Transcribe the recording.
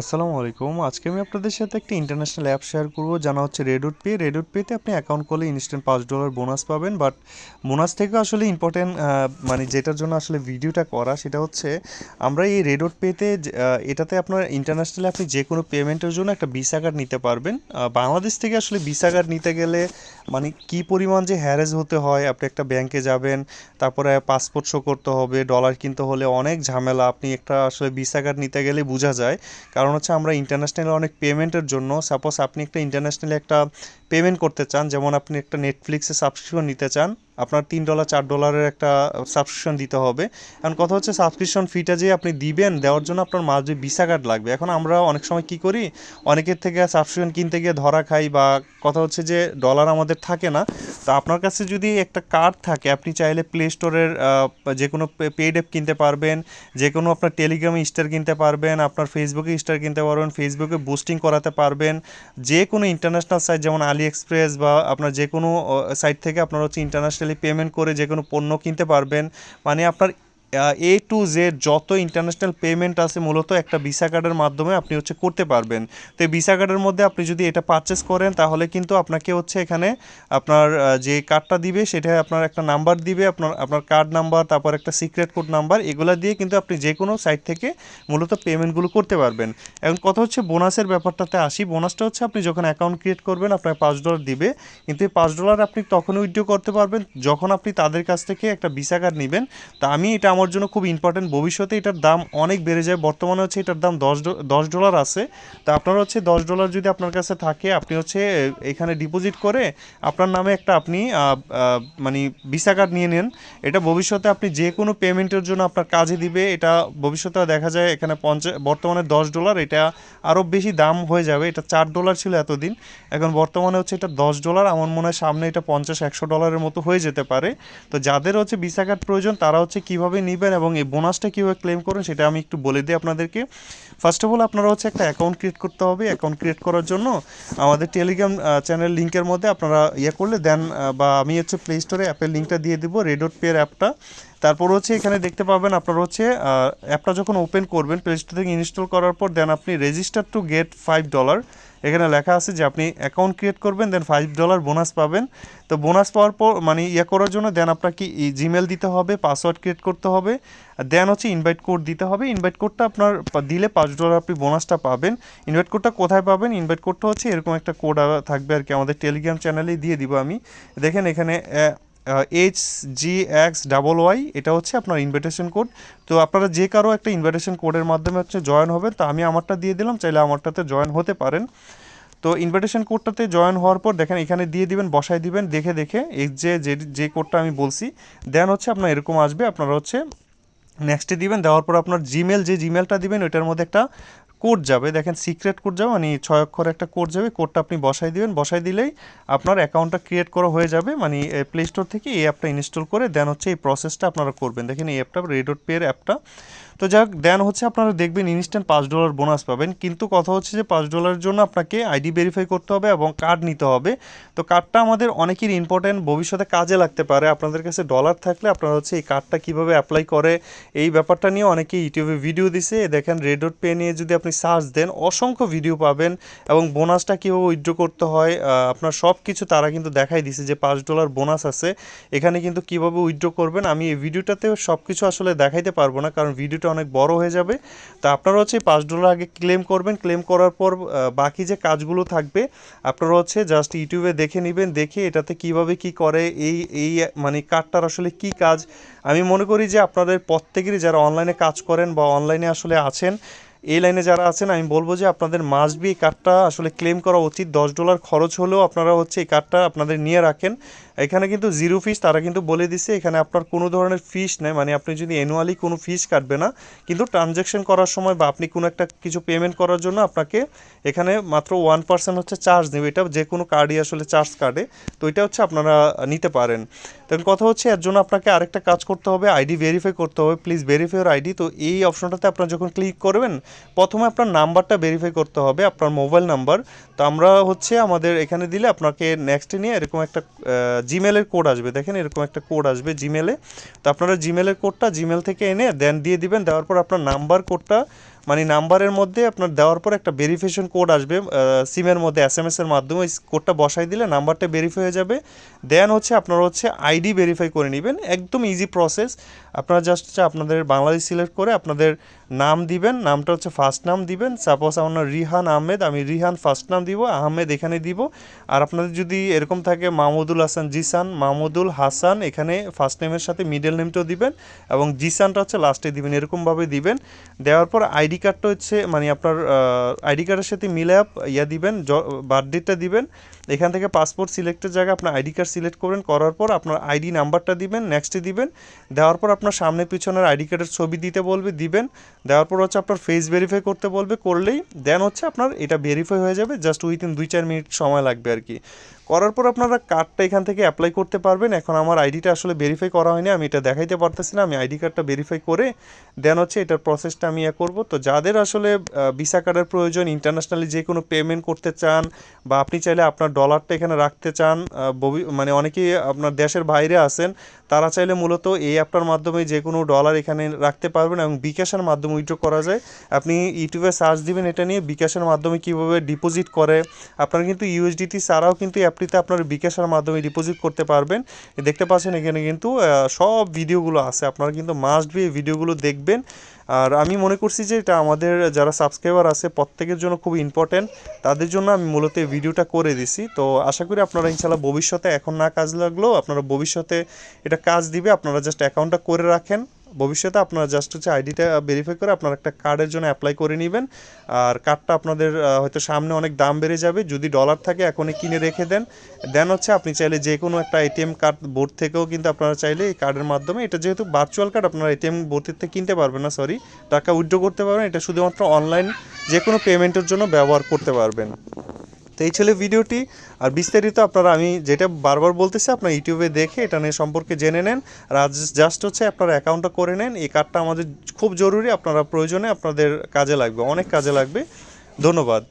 আসসালামু আলাইকুম। আজকে আমি আপনাদের সাথে একটা ইন্টারন্যাশনাল অ্যাপ শেয়ার করব। জানা হচ্ছে রেডুট পে রেডুট পেতে আপনি অ্যাকাউন্ট করলে ইনস্ট্যান্ট পাঁচ ডলার বোনাস পাবেন। বাট বোনাস থেকে আসলে ইম্পর্টেন্ট মানে যেটার জন্য আসলে ভিডিওটা করা, সেটা হচ্ছে আমরা এই রেডুট পেতে এটাতে আপনার ইন্টারন্যাশনালি আপনি যে কোনো পেমেন্টের জন্য একটা ভিসা কার্ড নিতে পারবেন। বাংলাদেশ থেকে আসলে ভিসা কার্ড নিতে গেলে মানে কি পরিমাণ যে হ্যারেজ হতে হয়, আপনি একটা ব্যাংকে যাবেন, তারপরে পাসপোর্ট শো করতে হবে ডলার কিনতে হলে অনেক ঝামেলা, আপনি একটা আসলে ভিসা কার্ড নিতে গেলে বোঝা যায়। কারণ হচ্ছে আমরা ইন্টারন্যাশনাল অনেক পেমেন্টের জন্য সাপোজ আপনি একটা ইন্টারন্যাশনালি একটা পেমেন্ট করতে চান, যেমন আপনি একটা নেটফ্লিক্সে সাবস্ক্রিপশন নিতে চান, আপনার তিন ডলার চার ডলারের একটা সাবস্ক্রিপশন দিতে হবে। এখন কথা হচ্ছে সাবস্ক্রিপশন ফিটা যে আপনি দিবেন, দেওয়ার জন্য আপনার মাঝে ভিসা কার্ড লাগবে। এখন আমরা অনেক সময় কি করি, অনেকের থেকে সাবস্ক্রিপশন কিনতে গিয়ে ধরা খাই বা কথা হচ্ছে যে ডলার আমাদের থাকে না, তো আপনার কাছে যদি একটা কার্ড থাকে, আপনি চাইলে প্লে স্টোরের যে কোনো পেড অ্যাপ কিনতে পারবেন, যে কোনো আপনার টেলিগ্রামে স্টার কিনতে পারবেন, আপনার ফেসবুকে স্টার কিনতে পারবেন ফেসবুকে বুস্টিং করাতে পারবেন, যে কোনো ইন্টারন্যাশনাল সাইট যেমন আলি এক্সপ্রেস বা আপনার যে কোনো সাইট থেকে আপনারা হচ্ছে ইন্টারন্যাশনালি পেমেন্ট করে যে কোনো পণ্য কিনতে পারবেন। মানে আপনার এ টু জেড যত ইন্টারন্যাশনাল পেমেন্ট আছে, মূলত একটা ভিসা কার্ডের মাধ্যমে আপনি হচ্ছে করতে পারবেন। তো এই ভিসা কার্ডের মধ্যে আপনি যদি এটা পারচেস করেন, তাহলে কিন্তু আপনাকে হচ্ছে এখানে আপনার যে কার্ডটা দিবে সেটা আপনার একটা নাম্বার দিবে, আপনার আপনার কার্ড নাম্বার তারপর একটা সিক্রেট কোড নাম্বার এগুলো দিয়ে কিন্তু আপনি যে কোনো সাইট থেকে মূলত পেমেন্টগুলো করতে পারবেন। এখন কথা হচ্ছে বোনাসের ব্যাপারটাতে আসি। বোনাসটা হচ্ছে আপনি যখন অ্যাকাউন্ট ক্রিয়েট করবেন আপনার পাঁচ ডলার দিবে। কিন্তু এই পাঁচ ডলার আপনি তখনই উইথড্র করতে পারবেন, যখন আপনি তাদের কাছ থেকে একটা ভিসা কার্ড নেবেন। তা আমি এটা আমার জন্য খুব ইম্পর্টেন্ট ভবিষ্যতে এটার দাম অনেক বেড়ে যায়। বর্তমানে হচ্ছে এটার দাম দশ দশ ডলার আছে। তা আপনার হচ্ছে দশ ডলার যদি আপনার কাছে থাকে, আপনি হচ্ছে এখানে ডিপোজিট করে আপনার নামে একটা আপনি মানে ভিসা কার্ড নিয়ে নেন। এটা ভবিষ্যতে আপনি যে কোনো পেমেন্টের জন্য আপনার কাজে দিবে। এটা ভবিষ্যতে দেখা যায় এখানে পঞ্চাশ বর্তমানে দশ ডলার এটা আরও বেশি দাম হয়ে যাবে। এটা চার ডলার ছিল এতদিন। এখন বর্তমানে হচ্ছে এটা দশ ডলার আমার মনে হয় সামনে এটা পঞ্চাশ, একশো ডলারের মতো হয়ে যেতে পারে। তো যাদের হচ্ছে ভিসা কার্ড প্রয়োজন, তারা হচ্ছে কীভাবে নেবেন এবং এই বোনাসটা কীভাবে ক্লেম করবেন সেটা আমি একটু বলে দিই আপনাদেরকে। ফার্স্ট অফ অল আপনারা হচ্ছে একটা অ্যাকাউন্ট ক্রিয়েট করতে হবে। অ্যাকাউন্ট ক্রিয়েট করার জন্য আমাদের টেলিগ্রাম চ্যানেল লিঙ্কের মধ্যে আপনারা ইয়ে করলে দেন বা আমি হচ্ছে প্লে স্টোরে অ্যাপের লিঙ্কটা দিয়ে দিব রেডোট পের অ্যাপটা তারপর হচ্ছে এখানে দেখতে পাবেন আপনারা হচ্ছে অ্যাপটা যখন ওপেন করবেন প্লে স্টোর থেকে ইনস্টল করার পর দেন আপনি register to get five dollar এখানে লেখা আছে যে আপনি অ্যাকাউন্ট ক্রিয়েট করবেন দেন ফাইভ ডলার বোনাস পাবেন। তো বোনাস পাওয়ার পর মানে ইয়ে করার জন্য দেন আপনাকে জিমেল দিতে হবে পাসওয়ার্ড ক্রিয়েট করতে হবে। দেন হচ্ছে ইনভাইট কোড দিতে হবে। ইনভাইট কোডটা আপনার দিলে পাঁচ ডলার আপনি বোনাসটা পাবেন। ইনভাইট কোডটা কোথায় পাবেন? ইনভাইট কোডটা হচ্ছে এরকম একটা কোড থাকবে আর কি, আমাদের টেলিগ্রাম চ্যানেলেই দিয়ে দিব আমি। দেখেন এখানে H G X double Y এটা হচ্ছে আপনার ইনভিটেশন কোড তো আপনারা যে কারও একটা ইনভিটেশন কোডের মাধ্যমে হচ্ছে জয়েন হবেন, তো আমি আমারটা দিয়ে দিলাম, চাইলে আমারটাতে জয়েন হতে পারেন। তো ইনভিটেশন কোডটাতে জয়েন হওয়ার পর দেখেন, এখানে দিয়ে দিবেন, বসায় দিবেন, দেখে দেখে এই যে যে কোডটা আমি বলছি দেন হচ্ছে আপনার এরকম আসবে, আপনারা হচ্ছে নেক্সটে দিবেন, দেওয়ার পর আপনার জিমেল যে জিমেলটা দিবেন, ওইটার মধ্যে একটা কোড যাবে। দেখেন সিক্রেট কোড যাবে মানে ছয় অক্ষর একটা কোড যাবে, কোডটা আপনি বসাই দিবেন। বসাই দিলেই আপনার অ্যাকাউন্টটা ক্রিয়েট করা হয়ে যাবে মানে প্লে স্টোর থেকে এই অ্যাপটা ইনস্টল করে দেন হচ্ছে এই প্রসেসটা আপনারা করবেন। দেখেন, এই অ্যাপটা রেডোট পেয়ের অ্যাপটা তো যাক, দেন হচ্ছে আপনারা দেখবেন ইনস্ট্যান্ট পাঁচ ডলার বোনাস পাবেন। কিন্তু কথা হচ্ছে যে পাঁচ ডলারের জন্য আপনাকে আইডি ভেরিফাই করতে হবে এবং কার্ড নিতে হবে। তো কার্ডটা আমাদের অনেকের ইম্পর্টেন্ট ভবিষ্যতে কাজে লাগতে পারে। আপনাদের কাছে ডলার থাকলে আপনারা হচ্ছে এই কার্ডটা কীভাবে অ্যাপ্লাই করে, এই ব্যাপারটা নিয়ে অনেকে ইউটিউবে ভিডিও দিছে। দেখেন রেডোট পে নিয়ে যদি আপনি সার্চ দেন, অসংখ্য ভিডিও পাবেন এবং বোনাসটা কীভাবে উইথড্র করতে হয় আপনার সব কিছু তারা কিন্তু দেখাই দিছে যে পাঁচ ডলার বোনাস আছে। এখানে কিন্তু কীভাবে উইথড্র করবেন, আমি এই ভিডিওটাতে সব কিছু আসলে দেখাইতে পারব না, কারণ ভিডিওটা অনেক বড় হয়ে যাবে। তো আপনারা হচ্ছে পাঁচ ডলার আগে ক্লেম করবেন। ক্লেম করার পর বাকি যে কাজগুলো থাকবে, আপনারা হচ্ছে জাস্ট ইউটিউবে দেখে নেবেন, দেখে এটাতে কীভাবে কি করে, এই এই মানে কার্ডটার আসলে কি কাজ। আমি মনে করি যে আপনাদের প্রত্যেকেরই যারা অনলাইনে কাজ করেন বা অনলাইনে আসলে আছেন এই লাইনে যারা আছেন, আমি বলব যে আপনাদের মাস্ট বি এই কার্ডটা আসলে ক্লেম করা উচিত। দশ ডলার খরচ হলেও আপনারা হচ্ছে এই কার্ডটা আপনাদের নিয়ে রাখেন। এখানে কিন্তু জিরো ফিস তারা কিন্তু বলে দিছে, এখানে আপনার কোনো ধরনের ফিস নেই। মানে আপনি যদি অ্যানুয়ালি কোনো ফিস কাটবে না, কিন্তু ট্রানজ্যাকশন করার সময় বা আপনি কোনো একটা কিছু পেমেন্ট করার জন্য আপনাকে এখানে মাত্র ওয়ান পার্সেন্ট হচ্ছে চার্জ নেবে। এটা যে কোনো কার্ডই আসলে চার্জ কাটে তো এটা হচ্ছে আপনারা নিতে পারেন। তখন কথা হচ্ছে, এর জন্য আপনাকে আরেকটা কাজ করতে হবে। আইডি ভেরিফাই করতে হবে। প্লিজ ভেরিফাই আইডি তো এই অপশনটাতে আপনারা যখন ক্লিক করবেন প্রথমে আপনার নাম্বারটা ভেরিফাই করতে হবে, আপনার মোবাইল নাম্বার তো আমরা হচ্ছে আমাদের এখানে দিলে আপনাকে নেক্সটে নিয়ে এরকম একটা জিমেলের কোড আসবে। দেখেন এরকম একটা কোড আসবে জিমেলে তো আপনারা জিমেলের কোডটা জিমেল থেকে এনে দেন দিয়ে দিবেন। দেওয়ার পর আপনার নাম্বার কোডটা মানে নাম্বারের মধ্যে আপনার দেওয়ার পর একটা ভেরিফিকেশন কোড আসবে সিমের মধ্যে এস এম এস এর মাধ্যমে, ওই কোডটা বসাই দিলে নাম্বারটা ভেরিফাই হয়ে যাবে। দেন হচ্ছে আপনারা হচ্ছে আইডি ভেরিফাই করে নেবেন, একদম ইজি প্রসেস আপনারা জাস্ট হচ্ছে আপনাদের বাংলাদেশ সিলেক্ট করে আপনাদের নাম দিবেন, নামটা হচ্ছে ফার্স্ট নাম দিবেন। সাপোজ আমার রিহান আহমেদ, আমি রিহান ফার্স্ট নাম দিব, আহমেদ এখানে দিব। আর আপনাদের যদি এরকম থাকে মাহমুদুল হাসান, জিসান, মাহমুদুল হাসান, এখানে ফার্স্ট নেমের সাথে মিডল নেমটাও দিবেন এবং জিসানটা হচ্ছে লাস্টে দিবেন, এরকমভাবে দিবেন। দেওয়ার পর আইডি কার্ডটা হচ্ছে মানে আপনার আইডি কার্ডের সাথে মিলে ইয়া দিবেন বার্থডেটা দিবেন এখান থেকে পাসপোর্ট সিলেক্টের জায়গায় আপনার আইডি কার্ড সিলেক্ট করবেন করার পর আপনার আইডি নাম্বারটা দিবেন নেক্সটে দিবেন, দেওয়ার পর আপনার সামনে পিছনের আইডি কার্ডের ছবি দিতে বলবে, দিবেন, দেওয়ার পর হচ্ছে আপনার ফেস ভেরিফাই করতে বলবে, করলেই দেন হচ্ছে আপনার এটা ভেরিফাই হয়ে যাবে জাস্ট উইথিন দুই চার মিনিট সময় লাগবে আর কি। করার পর আপনারা কার্ডটা এখান থেকে অ্যাপ্লাই করতে পারবেন, এখন আমার আইডিটা আসলে ভেরিফাই করা হয়নি, আমি এটা দেখাইতে পারতেছি না, আমি আইডি কার্ডটা ভেরিফাই করে দেন হচ্ছে এটার প্রসেসটা আমি ইয়ে করব। তো যাদের আসলে ভিসা কার্ডের প্রয়োজন ইন্টারন্যাশনালি যে কোনো পেমেন্ট করতে চান বা আপনি চাইলে আপনার ডলারটা এখানে রাখতে চান মানে অনেকেই আপনার দেশের বাইরে আছেন তারা চাইলে মূলত এই অ্যাপটার মাধ্যমে যে কোনো ডলার এখানে রাখতে পারবেন এবং বিকাশের মাধ্যমে উইথড্র করা যায়। আপনি ইউটিউবে সার্চ দিবেন এটা নিয়ে বিকাশের মাধ্যমে কীভাবে ডিপোজিট করে। আপনারা কিন্তু ইউএসডিটি ছাড়াও কিন্তু অ্যাপটিতে আপনার বিকাশের মাধ্যমে ডিপোজিট করতে পারবেন। দেখতে পাচ্ছেন এখানে কিন্তু সব ভিডিওগুলো আছে। আপনারা কিন্তু মাস্ট বি ভিডিওগুলো দেখবেন। আর আমি মনে করছি যে এটা আমাদের যারা সাবস্ক্রাইবার আছে, প্রত্যেকের জন্য খুব ইম্পর্ট্যান্ট তাদের জন্য আমি মূলত এই ভিডিওটা করে দিছি। তো আশা করি আপনারা ইনশাল্লাহ ভবিষ্যতে এখন না কাজ লাগলেও আপনারা ভবিষ্যতে এটা কাজ দিবে, আপনারা জাস্ট অ্যাকাউন্টটা করে রাখেন। ভবিষ্যতে আপনারা জাস্ট হচ্ছে আইডিটা ভেরিফাই করে আপনারা একটা কার্ডের জন্য অ্যাপ্লাই করে নেবেন। আর কার্ডটা আপনাদের হয়তো সামনে অনেক দাম বেড়ে যাবে। যদি ডলার থাকে, এখনই কিনে রেখে দেন। দেন হচ্ছে আপনি চাইলে যে কোনো একটা এটিএম কার্ড বোর্ড থেকেও কিন্তু আপনারা চাইলে এই কার্ডের মাধ্যমে, এটা যেহেতু ভার্চুয়াল কার্ড আপনারা এটিএম বোর্ড থেকে কিনতে পারবেন না সরি টাকা উইথড্র করতে পারবেন এটা শুধুমাত্র অনলাইন যে কোনো পেমেন্টের জন্য ব্যবহার করতে পারবেন। তো এই ছিল ভিডিওটি। আর বিস্তারিত আপনারা আমি যেটা বারবার বলতেছি, আপনার ইউটিউবে দেখে এটা নিয়ে সম্পর্কে জেনে নেন। আর জাস্ট হচ্ছে আপনারা অ্যাকাউন্টটা করে নেন। এই কার্ডটা আমাদের খুব জরুরি, আপনারা প্রয়োজনে আপনাদের কাজে লাগবে, অনেক কাজে লাগবে। ধন্যবাদ।